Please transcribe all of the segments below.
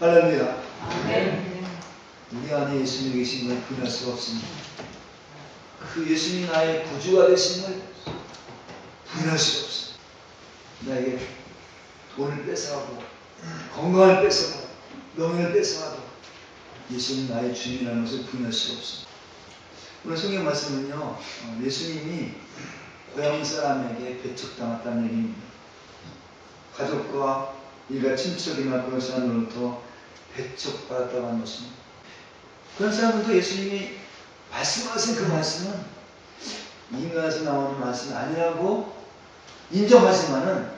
할렐루야. 아멘. 우리 안에 예수님이 계신 걸 부인할 수가 없습니다. 그 예수님이 나의 구주가 되신 걸 부인할 수가 없습니다. 나에게 돈을 뺏어가고 건강을 뺏어가고 명예를 뺏어가도 예수님 나의 주님이라는 것을 부인할 수가 없습니다. 오늘 성경 말씀은요. 어, 예수님이 고향 사람에게 배척당했다는 얘기입니다. 가족과 일가 친척이나 그런 사람으로부터 배척받았다고 하는 것입니다. 그런 사람들도 예수님이 말씀하신 그 말씀은 인간에서 나오는 말씀이 아니라고 인정하지만은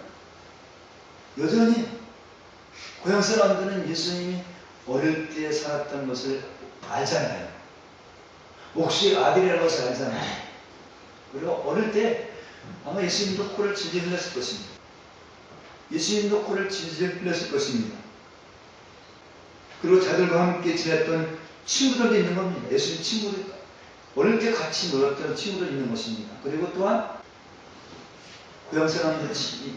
여전히 고향 사람들은 예수님이 어릴 때 살았던 것을 알잖아요. 혹시 아들이라는 것을 알잖아요. 그리고 어릴 때 아마 예수님도 코를 질질 흘렸을 것입니다. 예수님도 코를 질질 흘렸을 것입니다. 그리고 자들과 함께 지냈던 친구들도 있는 겁니다. 예수님 친구들, 어릴 때 같이 놀았던 친구들 있는 것입니다. 그리고 또한 고향 사람들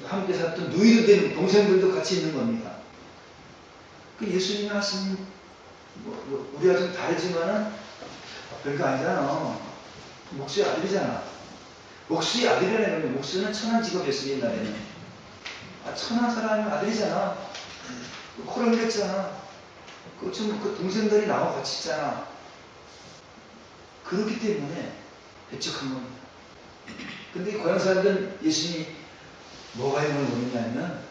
함께 살던 누이들 되는 동생들도 같이 있는 겁니다. 그 예수님이 하신 뭐, 뭐 우리가 좀 다르지만은 별거 아니잖아. 목수의 아들이잖아. 목수의 아들이라는 건 목수는 천한 직업이었어요 옛날에는. 아 천한 사람의 아들이잖아. 그 코를 흘렸잖아. 그, 좀, 그 동생들이 나와 같이 있잖아. 그렇기 때문에 배척한 겁니다. 근데 고향 사람들은 예수님이 뭐가 힘을 모르냐면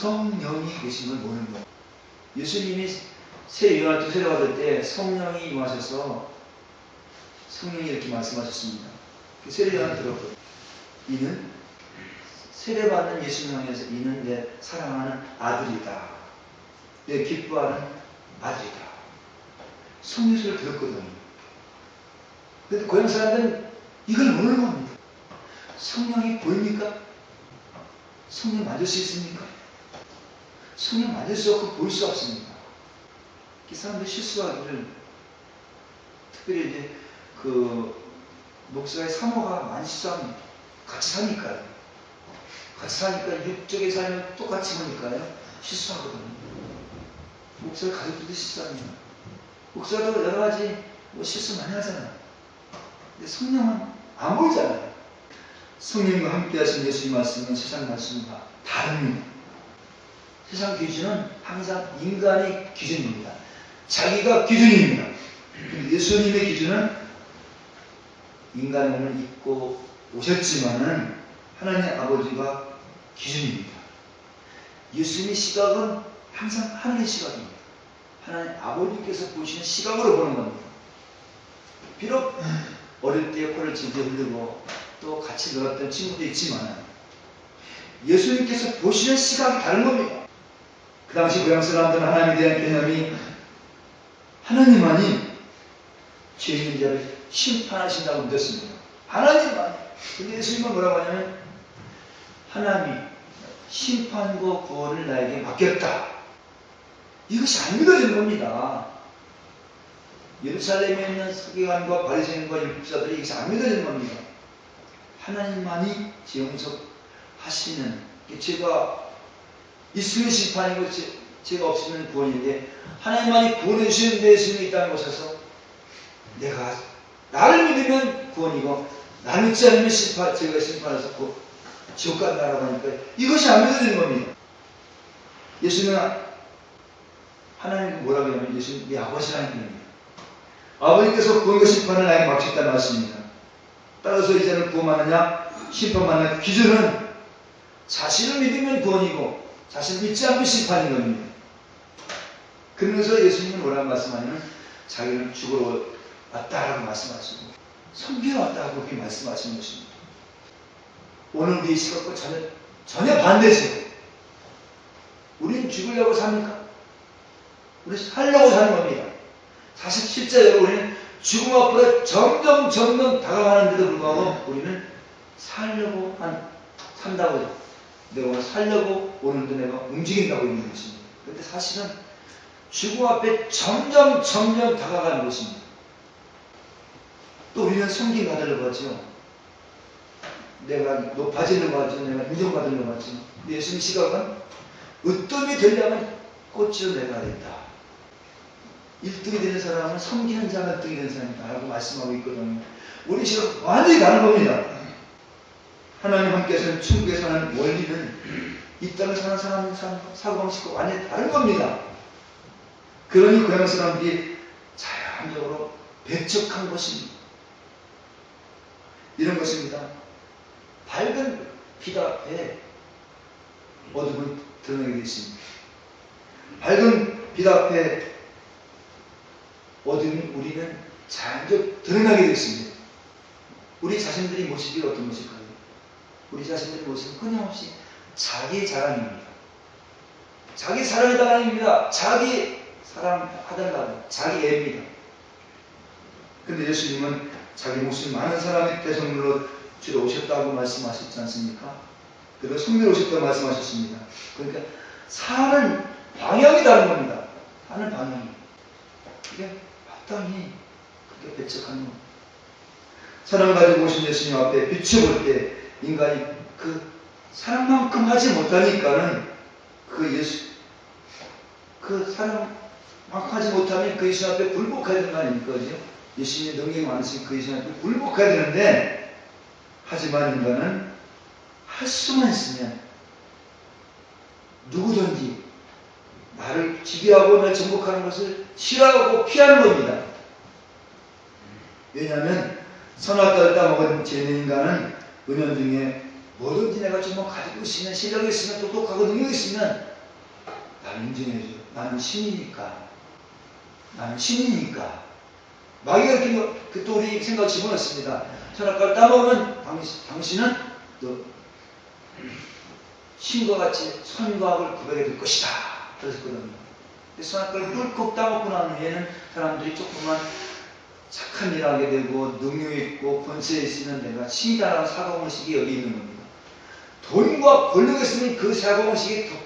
성령이 계신 걸 모르는 거예요. 예수님이 새 요한한테 세례받을 때 성령이 임하셔서 성령이 이렇게 말씀하셨습니다. 그 세례 요한 들었거든요. 이는 세례받는 예수님 향해서 이는 내 사랑하는 아들이다. 내 기뻐하는 아들이다. 소리를 들었거든요. 근데 고향 사람들은 이걸 모르는 겁니다. 성령이 보입니까? 성령 만질 수 있습니까? 성령 만질 수 없고 볼 수 없습니다. 이 사람들이 실수하기를 특별히 이제 그 목사의 사모가 많이 실수합니다. 같이 사니까요. 같이 사니까 육적의 삶을 똑같이 보니까요. 실수하거든요. 목사의 가족들도 실수합니다. 목사도 여러 가지 뭐 실수 많이 하잖아요. 근데 성령은 안 보이잖아요. 성령과 함께 하신 예수님 말씀은 세상 말씀과 다릅니다. 세상 기준은 항상 인간의 기준입니다. 자기가 기준입니다. 예수님의 기준은 인간의 몸을 입고 오셨지만은 하나님 아버지가 기준입니다. 예수님의 시각은 항상 하늘의 시각입니다. 하나님 아버지께서 보시는 시각으로 보는 겁니다. 비록 어릴 때 코를 질질 흘리고 또 같이 놀았던 친구도 있지만 예수님께서 보시는 시각이 다른 겁니다. 그 당시 고향 사람들은 하나님에 대한 개념이 하나님만이 죄 있는 자를 심판하신다고 믿었습니다. 하나님만. 근데 예수님은 뭐라고 하냐면 하나님이 심판과 구원을 나에게 맡겼다. 이것이 안 믿어지는 겁니다. 예루살렘에 있는 서기관과 바리새인과 율법사들이 이것이 안 믿어지는 겁니다. 하나님만이 지용석하시는 죄가 있으면 심판이고 죄, 죄가 없으면 구원인데 하나님만이 구원해 주시는 예수님이 있다는 것에서 내가 나를 믿으면 구원이고 나를 믿지 않으면 심판, 죄가 심판해서 그 지옥 간다라고 하니까 이것이 안 믿어지는 겁니다. 예수는 하나님 뭐라고 하냐면 예수님 네 아버지라는 분입니다. 아버지께서 구원과 심판을 나에게 맡겼다는 말씀입니다. 따라서 이제는 구원받느냐 심판받는 기준은 자신을 믿으면 구원이고 자신을 믿지 않으면 심판인 겁니다. 그러면서 예수님은 뭐라고 말씀하냐면 자기는 죽으러 왔다라고 말씀하시고 섬기러 왔다고 그렇게 말씀하시는 것입니다. 오늘 우리 시각과 전혀, 전혀 반대세요. 우리는 죽으려고 삽니까? 우리 살려고 사는 겁니다. 사실 실제로 우리는 죽음 앞으로 점점 점점 다가가는데도 불구하고 우리는 살려고 한, 산다고 내가 오늘 살려고 오늘도 내가 움직인다고 있는 것입니다. 그런데 사실은 죽음 앞에 점점 점점 다가가는 것입니다. 또 우리는 성경 받으려고 하죠. 내가 높아지려고 하죠. 내가 인정받으려고 하죠. 예수님 시각은 으뜸이 되려면 꽃으로 내가 된다. 1등이 되는 사람은 섬기는 자가 1등이 되는 사람이다. 라고 말씀하고 있거든요. 우리 지금 완전히 다른 겁니다. 하나님 함께서는 천국에 사는 원리는 이 땅에 사는 사람 사고방식과 완전히 다른 겁니다. 그러니 고향 사람들이 자연적으로 배척한 것입니다. 이런 것입니다. 밝은 빛 앞에 어둠은 드러나게 되어 있습니다. 밝은 빛 앞에 어둠 우리는 자연적 드러나게 되어 있습니다. 우리 자신들이 모습이 어떤 모습일까요? 우리 자신들의 모습은 끊임없이 자기 자랑입니다. 자기 사랑의 자랑입니다. 자기 사랑하달라고 자기 애입니다. 근데 예수님은 자기 목숨 많은 사람의 대성물로 주로 오셨다고 말씀하셨지 않습니까? 그리고 성례로 오셨다고 말씀하셨습니다. 그러니까 사는 방향이 다른 겁니다. 사는 방향이. 이게 마땅히 그렇게 배척하는 겁니다. 사랑을 가지고 오신 예수님 앞에 비춰볼 때 인간이 그 사랑만큼 하지 못하니까는 그 예수 그 사랑만큼 하지 못하면 그 예수 앞에 굴복해야 되는 거 아닙니까? 그죠? 예수님의 능력이 많으신 그 예수 앞에 굴복해야 되는데 하지만 인간은 할 수만 있으면 누구든지 나를 지배하고 나를 정복하는 것을 싫어하고 피하는 겁니다. 왜냐하면 선악과를 따먹은 죄는 인간은 은연 중에 뭐든지 내가 정말 가지고 있으면 실력이 있으면 똑똑하고 능력이 있으면 나를 인정해줘. 나는 신이니까. 나는 신이니까. 마귀가 그또 우리 생각 집어넣습니다. 선악과를 따먹으면 당신, 당신 은 너 신과 같이 선과 악을 구별해 줄 것이다. 그랬거든요. 선악과를 꿀꺽 따먹고 난 후에는 사람들이 조금만 착한 일을 하게 되고 능력 있고 권세 있으면 내가 신이다라는 사고방식이 여기 있는 겁니다. 돈과 권력이 있으면 그 사고방식이 더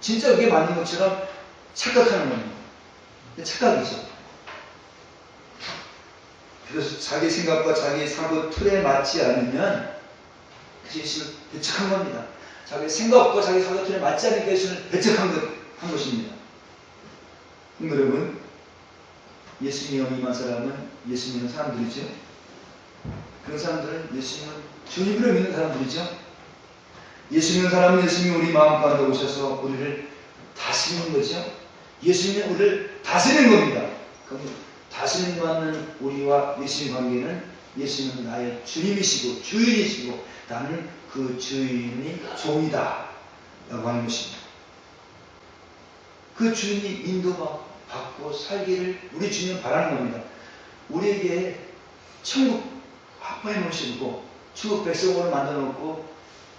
진짜 그게 맞는 것처럼 착각하는 겁니다. 착각이죠. 그래서 자기 생각과 자기 사고 틀에 맞지 않으면 그 예수를 배척한 겁니다. 자기 생각과 자기 사고 틀에 맞지 않으니까 예수를 배척한 것, 한 것입니다. 여러분, 예수님이 임한 사람은 예수 믿는 사람들이죠. 그런 사람들은 예수님을 주님으로 믿는 사람들이죠. 예수 믿는 사람은 예수님이 우리 마음 가운데 오셔서 우리를 다스리는 거죠. 예수님이 우리를 다스리는 겁니다. 다스림 받는 우리와 예수님 관계는 예수님은 나의 주님이시고 주인이시고 나는 그 주인이 종이다 라고 하는 것입니다. 그 주인이 인도받고 살기를 우리 주님은 바라는 겁니다. 우리에게 천국 확보해 놓으시고 천국 백성으로 만들어 놓고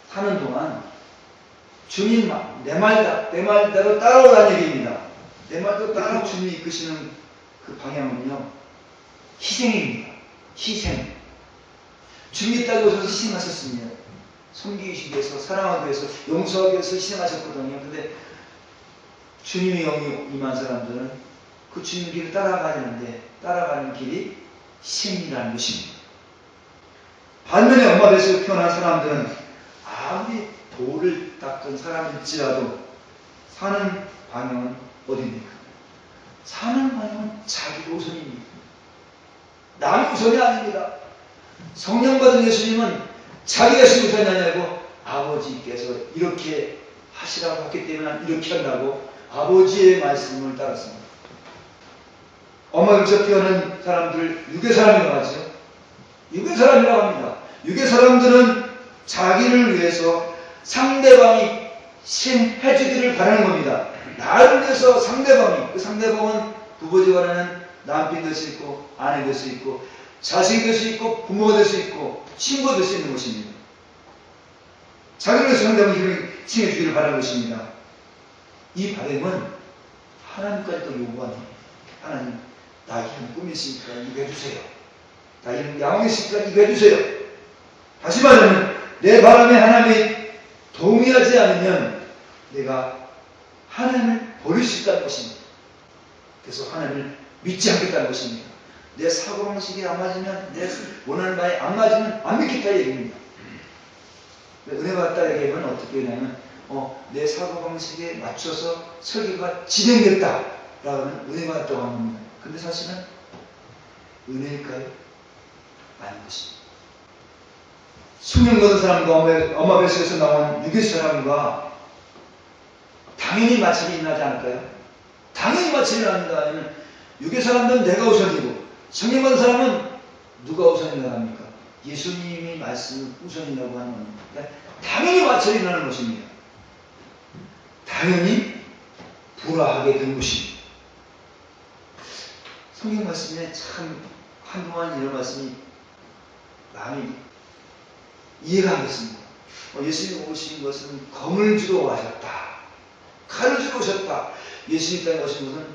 사는 동안 주님 내 말다 내 말대로 따라오라는 얘기입니다. 내 말대로 따라 주님이 이끄시는 그 방향은요 희생입니다. 희생. 따라 오셔서 희생하셨습니다. 섬기기 위해서 사랑하기 위해서 용서하기 위해서 희생하셨거든요. 근데 주님의 영이 임한 사람들은 그 주님 길을 따라가는데 따라가는 길이 희생이라는 것입니다. 반면에 엄마 뱃속에 태어난 사람들은 아무리 돌을 닦은 사람일지라도 사는 방향은 어디입니까? 사는 방향은 자기 우선입니다. 남의 우선이 아닙니다. 성령 받은 예수님은 자기 예수 우선이 아니고 아버지께서 이렇게 하시라고 했기 때문에 이렇게 한다고 아버지의 말씀을 따랐습니다. 엄마 뱃속에 태어난 사람들 유괴 사람이라고 하죠. 유괴 사람이라고 합니다. 유괴 사람들은 자기를 위해서 상대방이 신해주기를 바라는 겁니다. 나를 위해서 상대방이, 그 상대방은 부부지간에는 남편 될 수 있고, 아내 될 수 있고, 자식이 될 수 있고, 부모가 될 수 있고, 친구가 될 수 있는 것입니다. 자기를 상대방이 힘을 칭해주기를 바라는 것입니다. 이 바램은 하나님까지도 요구하는 하나님, 나 이런 꿈이 있으니까 이거 해주세요. 나 야망이 있으니까 이거 해주세요. 다시 말하면 내 바람에 하나님이 동의하지 않으면 내가 하나님을 버릴 수 있다는 것입니다. 그래서 하나님을 믿지 않겠다는 것입니다. 내 사고방식이 안 맞으면 내 원하는 바에 안 맞으면 안 믿겠다 얘기입니다. 은혜 받다 얘기하면 어떻게 되냐면 어, 내 사고방식에 맞춰서 설교가 진행됐다라는 은혜가 있다고 합니다. 근데 사실은 은혜일까요? 아닌 것입니다. 숙명 받은 사람과 엄마 뱃속에서 나온 유괴 사람과 당연히 마찰이 일어나지 않을까요? 당연히 마찰이 일어납니다. 아니면 유괴 사람들은 내가 우선이고 성령 받은 사람은 누가 우선이라고 합니까? 예수님이 말씀 우선이라고 하는 겁니다. 그러니까 당연히 마찰이 일어나는 것입니다. 당연히 불화하게 된 것입니다. 성경 말씀에 참 한동안 이런 말씀이 마음이 이해가 안 됐습니다. 어, 예수님 오신 것은 검을 주러 오셨다. 칼을 주러 오셨다. 예수님 땅에 오신 것은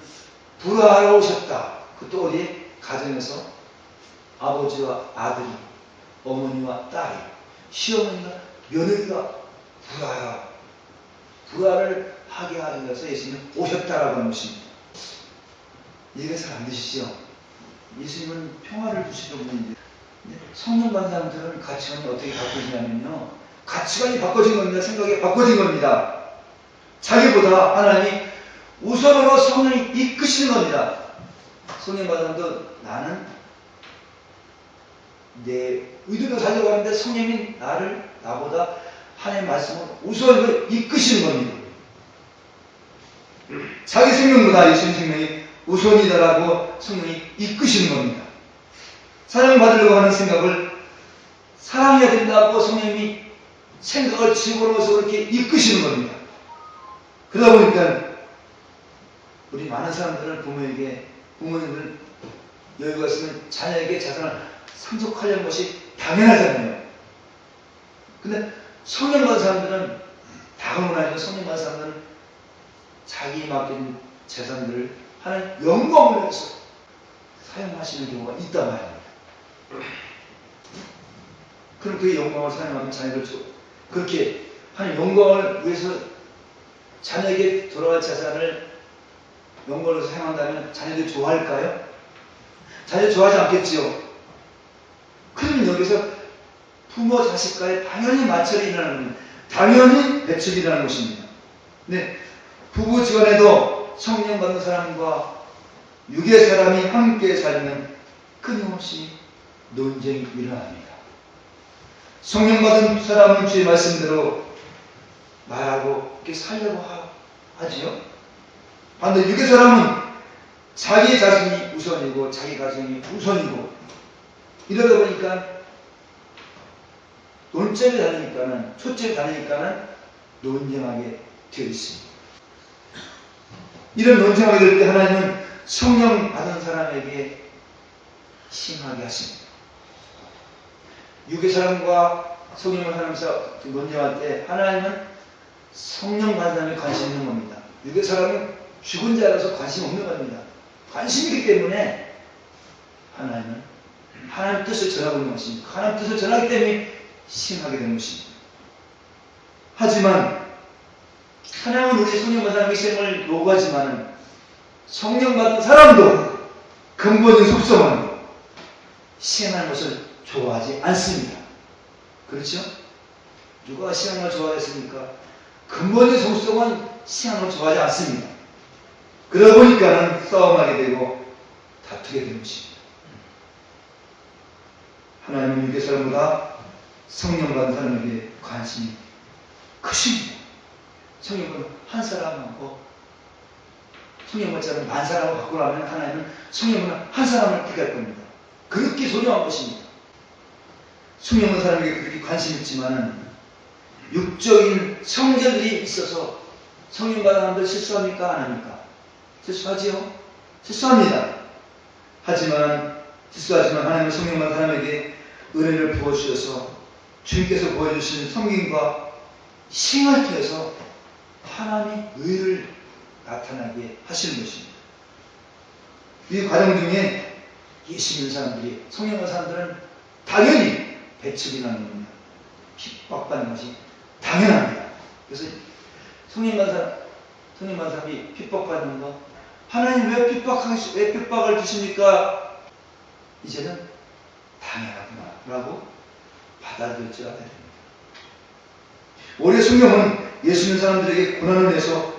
불화하러 오셨다. 그것도 어디? 가정에서 아버지와 아들이, 어머니와 딸이, 시어머니가 며느리가 불화하라. 불화를 하게 하는 것에 예수님은 오셨다라고 하는 것입니다. 이해가 잘 안 되시죠? 예수님은 평화를 주시는 분인데 성령 받는 사람들은 가치관이 어떻게 바꿔지냐면요. 가치관이 바꿔진 겁니다. 생각이 바꿔진 겁니다. 자기보다 하나님이 우선으로 성령이 이끄시는 겁니다. 성령 받는 사람도 나는 내 의도도 가지고 가는데 성령이 나를 나보다 하나님 말씀을 우선으로 이끄시는 겁니다. 자기 생명보다 예수님 생명이 우선이다라고 성령이 이끄시는 겁니다. 사랑받으려고 하는 생각을 사랑해야 된다고 성령이 생각을 집어넣어서 그렇게 이끄시는 겁니다. 그러다 보니까 우리 많은 사람들은 부모에게 부모님들 여유가 있으면 자녀에게 자산을 상속하려는 것이 당연하잖아요. 근데 성령 받은 사람들은 다음은 아니고 성령 받은 사람들은 자기 맡긴 재산들을 하는 영광을 위해서 사용하시는 경우가 있단 말입니다. 그럼 그 영광을 사용하면 자녀들 그렇게 하는 영광을 위해서 자녀에게 돌아갈 재산을 영광으로 사용한다면 자녀들이 좋아할까요? 자녀 좋아하지 않겠지요. 그러면 여기서 부모 자식과의 당연히 마찰이 일어나는. 당연히 배척이 일어나는 것입니다. 네, 부부 지간에도 성령 받는 사람과 육의 사람이 함께 살면 끊임없이 논쟁이 일어납니다. 성령 받은 사람은 주의 말씀대로 말하고 이렇게 살려고 하, 하지요. 반대 육의 사람은 자기 자신이 우선이고 자기 가정이 우선이고 이러다 보니까 논점이 다르니까는 초점이 다르니까는 논쟁하게 되어 있습니다. 이런 논쟁하게 될 때 하나님은 성령 받은 사람에게 심하게 하십니다. 육의 사람과 성령을 하면서 논쟁할 때 하나님은 성령 받은 사람에 관심 있는 겁니다. 육의 사람은 죽은 자라서 관심 없는 겁니다. 관심이기 때문에 하나님은 하나님 뜻을 전하고 있는 것입니다. 하나님 뜻을 전하기 때문에 심하게 되는 것입니다. 하지만 하나님은 우리 성령 받은 사람의 생을 요구하지만 성령 받은 사람도 근본적인 속성은 시행하는 것을 좋아하지 않습니다. 그렇죠? 누가 걸 좋아했습니까? 근본적인 속성은 시행하는 걸 좋아하지 않습니다. 그러다 보니까 싸움하게 되고 다투게 되는 것입니다. 하나님은 유대 사람보다 성령 받은 사람에게 관심이 크십니다. 성령은 한 사람하고 성령 받은 사람 만 사람을 갖고 나면 하나님은 성령은 한 사람을 택할 겁니다. 그렇게 소중한 것입니다. 성령 받은 사람에게 그렇게 관심이 있지만 육적인 성전들이 있어서 받은 사람들 실수합니까? 안 합니까? 실수하지요? 실수합니다. 하지만 실수하지만 하나님은 받은 사람에게 은혜를 부어주셔서 주님께서 보여주신 성경과 신을 통해서 하나님의 의를 나타나게 하시는 것입니다. 이 과정 중에 예수 믿는 사람들이 성령 받은 사람들은 당연히 배척이 나는 겁니다. 핍박받는 것이 당연합니다. 그래서 받은 사람이 핍박받는 거 하나님 왜 핍박하시, 왜 핍박을 주십니까? 이제는 당연하구나. 라고 받아들여져야 됩니다. 우리 성경은 예수님 사람들에게 고난을 내서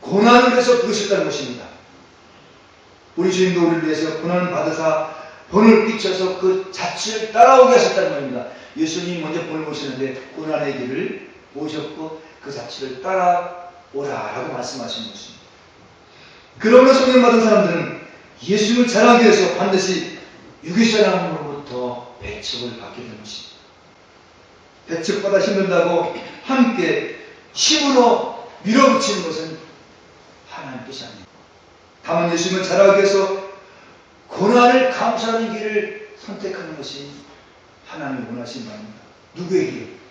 고난을 해서 부르셨다는 것입니다. 우리 주님도 우리를 위해서 고난을 받으사 본을 끼쳐서 그 자취를 따라오게 하셨다는 겁니다. 예수님이 먼저 본을 보시는데 고난의 길을 보셨고 그 자취를 따라오라라고 말씀하신 것입니다. 그러므로 성령 받은 사람들은 예수님을 자랑하기 위해서 반드시 유기사랑으로부터 배척을 받게 되는 것입니다. 배척받아 힘든다고 함께 힘으로 밀어붙이는 것은 하나님 뜻이 아닙니다. 다만 예수님을 자랑하기 위해서 고난을 감수하는 길을 선택하는 것이 하나님이 원하시는 바입니다. 누구에게?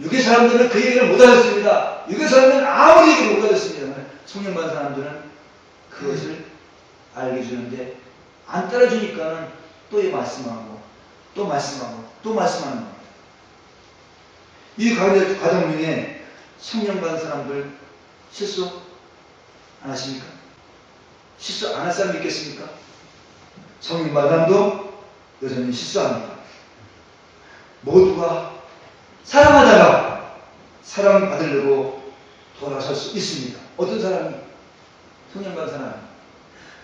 육의 사람들은 그 얘기를 못 알았습니다. 육의 사람들은 아무리 얘기를 못 알았습니다. 성령 받은 사람들은 그것을 알게 주는데 안 따라주니까는 또 말씀하고 또 말씀하고 또 말씀하는 겁니다. 이 과정 중에 성령 받은 사람들 실수 안 하십니까? 실수 안 할 사람 있겠습니까? 성령 받은 사람도 여전히 실수합니다. 모두가 사랑하다가 사랑받으려고 돌아설 수 있습니다. 어떤 사람이? 성령 받은 사람.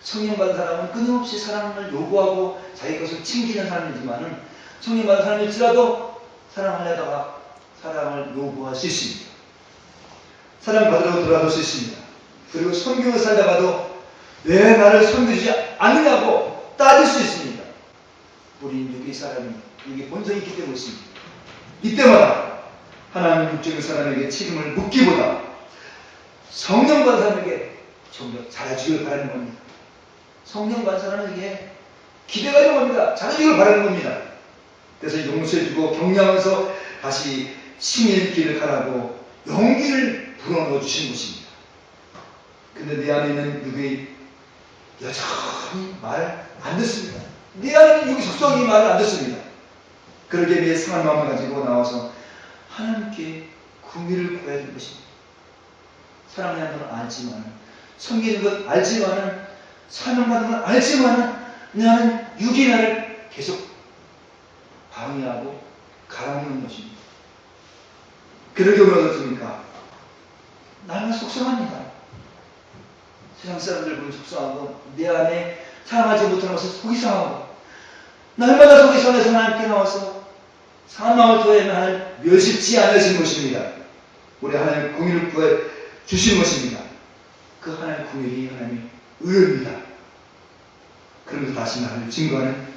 성령 받은 사람은 끊임없이 사랑을 요구하고 자기 것을 챙기는 사람이지만은 성령 받은 사람일지라도 사랑하려다가 사랑을 요구할 수 있습니다. 사랑받으려고 돌아설 수 있습니다. 그리고 성경을 살다가도 왜 나를 섬겨주지 않느냐고 따질 수 있습니다. 우린 육의 사람이 이게 본성이 있기 때문에 있습니다. 이때마다 하나님 육적인 사람에게 책임을 묻기보다 성령 받은 사람에게 좀더 잘해주길 바라는 겁니다. 성령 받은 사람에게 기대가 있는 겁니다. 잘해주길 바라는 겁니다. 그래서 용서해주고 격려하면서 다시 신의 길을 가라고 용기를 불어넣어 주신 것입니다. 근데 내 안에 있는 육이 여전히 말안 듣습니다. 내 안에 있는 육이 속성이 말을 안 듣습니다. 그러기에 비해 상한 마음을 가지고 나와서 하나님께 구미를 구해야 될 것입니다. 사랑하는 건 알지만, 섬기는 것 알지만은, 사명받는 건 알지만은, 나는 육이 나를 계속 방해하고 가라앉는 것입니다. 그러게 어떻습니까? 나는 속상합니다. 세상 사람들 보면 속상하고, 내 안에 사랑하지 못하는 것을 속이 상하고, 날마다 속이 상해서 하나님께 나와서 마음을 토해면 하나님 멸십지 않으신 것입니다. 우리 하나님 공의를 구해 주신 것입니다. 그 하나님 공의이 하나님의 의입니다. 그러면서 다시 나를 증거하는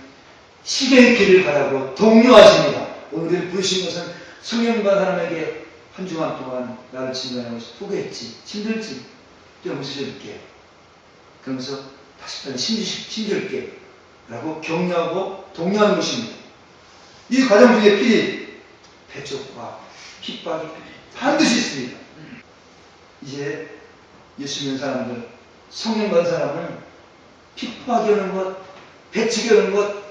시계의 길을 가라고 독려하십니다. 오늘 부르신 것은 성령과 사람에게 한 주간 동안 나를 증거하는 것이 후회했지, 힘들지, 좀 웃으셔줄게. 그러면서 다시 한번 힘줄게. 라고 격려하고 독려하는 것입니다. 이 과정 중에 필히 배척과 핍박이 반드시 있습니다. 이제 예수 믿는 사람들, 성령 받은 사람은 핍박이 오는 것, 오는 것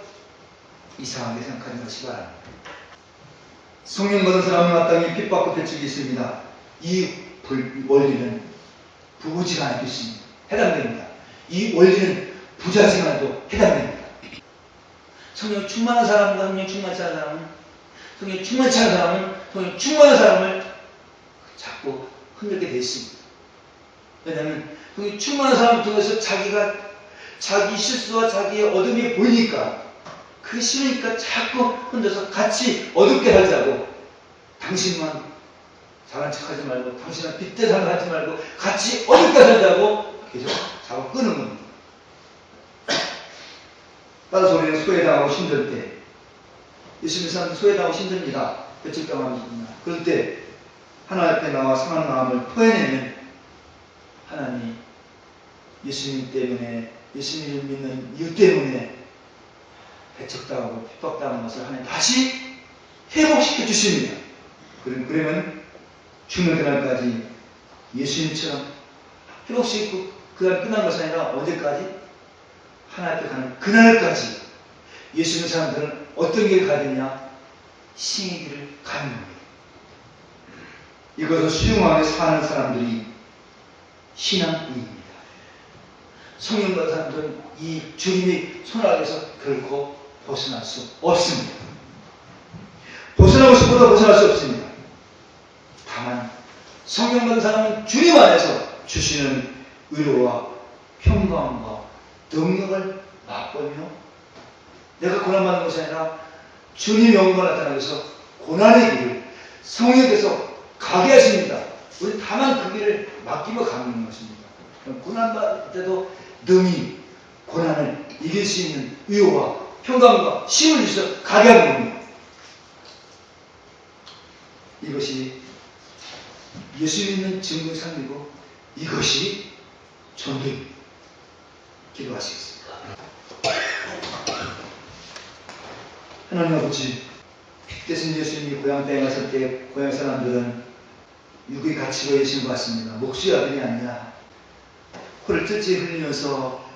이상하게 생각하는 것이 바랍니다. 성령 받은 사람은 마땅히 핍박과 배척이 있습니다. 이 원리는 부부지간에도 있습니다. 해당됩니다. 이 원리는 부자지간에도 해당됩니다. 성령 충만한 사람과 성령 충만치 않은 사람은 성령 충만치 않은 사람은 성령 충만한 사람을 자꾸 흔들게 돼 있습니다. 왜냐하면 성령 충만한 사람을 통해서 자기가 자기 실수와 자기의 어둠이 보이니까 그 싫으니까 자꾸 혼자서 같이 어둡게 살자고 당신만 잘한 척하지 말고 당신은 빗대 살하지 말고 같이 어둡게 살자고 계속 자꾸 끄는 겁니다. 따라서 우리는 소외당하고 힘들 때 예수님 사람 소외당하고 힘듭니다. 배척당합니다. 그럴 때 하나님 앞에 나와 상한 마음을 토해내면 하나님 예수님 때문에 예수님을 믿는 이유 때문에 배척당하고 핍박당한 것을 하나님 다시 회복시켜 주십니다. 그러면 죽는 그날까지 예수님처럼 회복시키고 그날 끝난 것이 아니라 언제까지? 하나님 앞에 가는 그날까지 예수 믿는 사람들은 어떤 길을 가느냐? 신의 길을 가는 겁니다. 이것을 수용하며 사는 사람들이 신앙인입니다. 성령 받은 사람들은 이 주님의 손아래에서 결코 벗어날 수 없습니다. 벗어나고 싶어도 벗어날 수 없습니다. 다만 성령 받은 사람은 주님 안에서 주시는 위로와 평강과 능력을 맛보며 내가 고난받는 것이 아니라 주님 영광 나타나면서 고난의 길을 성령께서 가게 하십니다. 우리 다만 그 길을 맡기며 가는 것입니다. 고난받을 때도 능히 고난을 이길 수 있는 위로와 평강과 힘을 주셔서 가게 하는 겁니다. 이것이 예수 믿는 증거의 삶이고 이것이 전도입니다. 기도하시겠습니다. 하나님 아버지, 대신 예수님이 고향 땅에 갔을 때 고향 사람들은 육의 가치가 예수님 같습니다. 목수의 아들이 아니야. 코를 찔찔 흘리면서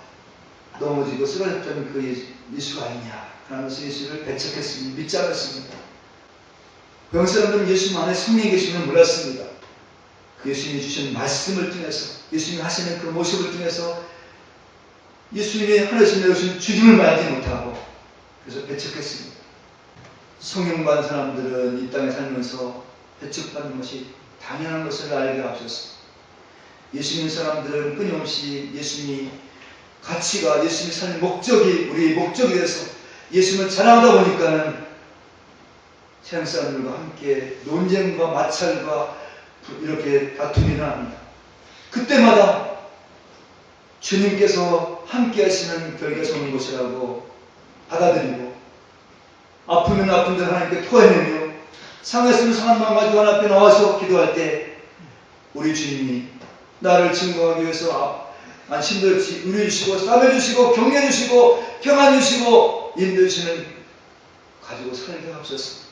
넘어지고 쓰러졌던 그 예수가 아니냐. 하면서 예수를 배척했습니다. 믿지 않았습니다. 고향 사람들은 예수님 안에 성령이 계시면 몰랐습니다. 그 예수님이 주신 말씀을 통해서 예수님이 하시는 그 모습을 통해서 예수님이 하늘에서 내려오신 주님을 말하지 못하고 그래서 배척했습니다. 성령 받은 사람들은 이 땅에 살면서 배척받는 것이 당연한 것을 알게 하셨어. 예수 님는 사람들은 끊임없이 예수님이 가치가 예수님이 사는 목적이 우리의 목적이 돼서 예수님을 자랑하다 보니까는 세상 사람들과 함께 논쟁과 마찰과 이렇게 다툼이 일어납니다. 그때마다 주님께서 함께 하시는 결과가 오는 것이라고 받아들이고 아프면 아픈 대로 하나님께 토해내며 상했으면 상한 마음 가지고 하나님 앞에 나와서 기도할 때 우리 주님이 나를 증거하기 위해서 안심도 의뢰 주시고 싸매 주시고 격려 주시고 평안 주시고 인도 주시는 가지고 살게 하옵소서.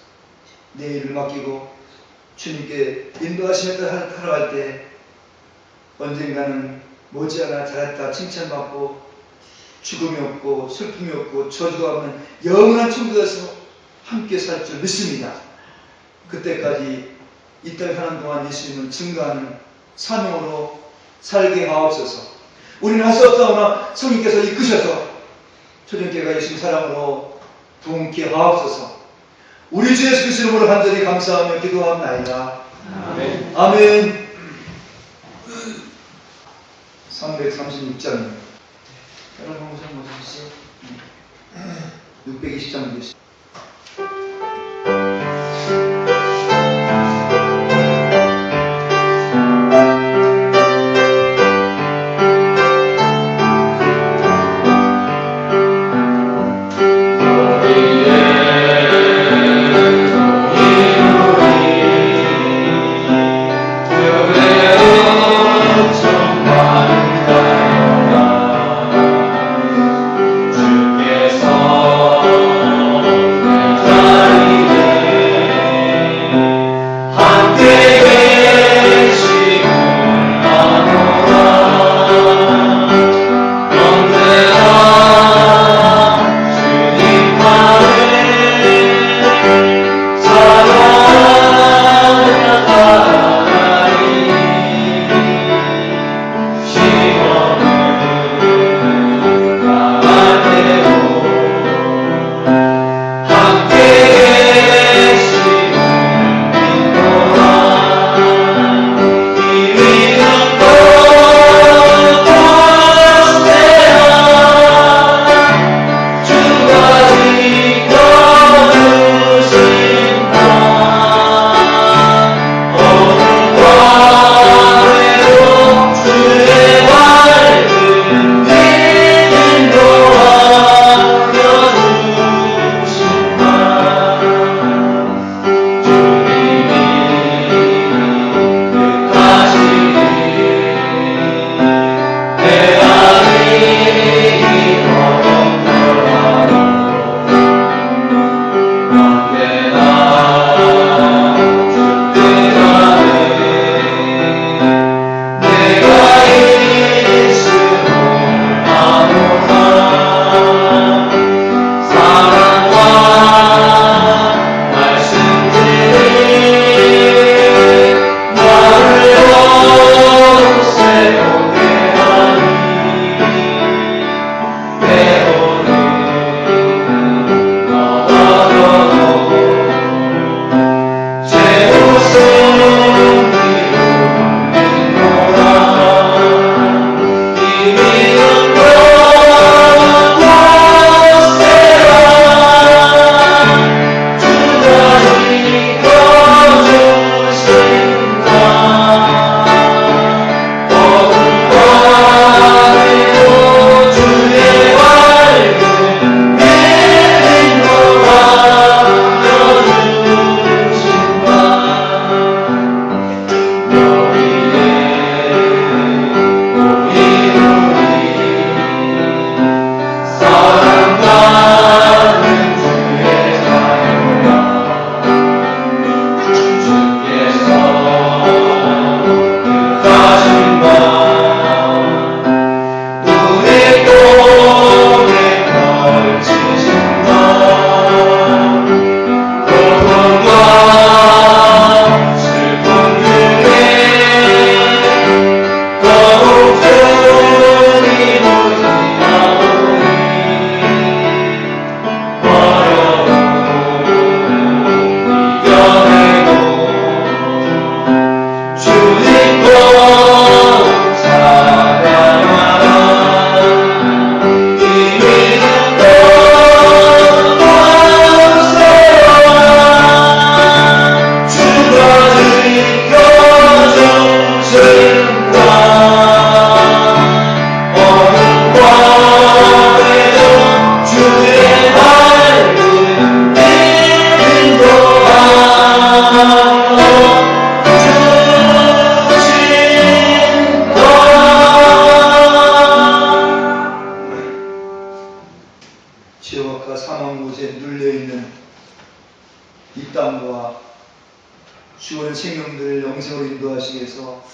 내 일을 맡기고 주님께 인도하심에 따라 살아갈 때 언젠가는 모지않아 잘했다 칭찬받고 죽음이 없고 슬픔이 없고 저주가 없는 영원한 천국에서 함께 살 줄 믿습니다. 그때까지 이 땅에 사는 동안 예수님을 증거하는 사명으로 살게 하옵소서. 우리는 할 수 없다오나 성령께서 이끄셔서 초전교회가 예수님 사랑으로 동케 하옵소서. 우리 주 예수 그리스도 이름으로 간절히 감사하며 기도합나이다. 아멘. 아멘. 336장. 여러분 한번 보시죠. 620장 보시죠. 죄악과 사망 곳에 눌려있는 이 땅과 죽어는 생명들을 영생으로 인도하시기 위해서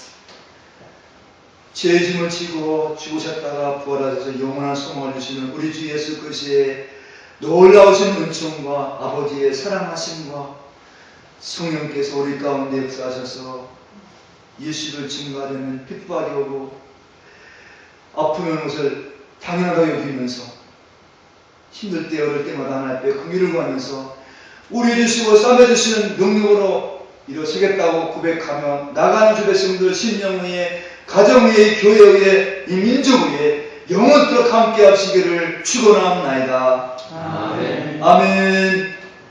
죄의 짐을 지고 죽으셨다가 부활하셔서 영원한 소망을 주시는 우리 주 예수 그리스도의 놀라우신 은총과 아버지의 사랑하심과 성령께서 우리 가운데 역사하셔서 예수를 증거하려는 핍박이 오고 아프면 것을 당연하다고 여기면서 힘들 때 어릴 때마다 하나님 앞에 긍휼을 구하면서 우리 주시고 싸매주시는 능력으로 일어서겠다고 고백하며 나가는 주 백성들 신령 위에 가정 위에 교회 위에 이 민족 위에 영원토록 함께 하시기를 축원합나이다. 아멘. 아멘.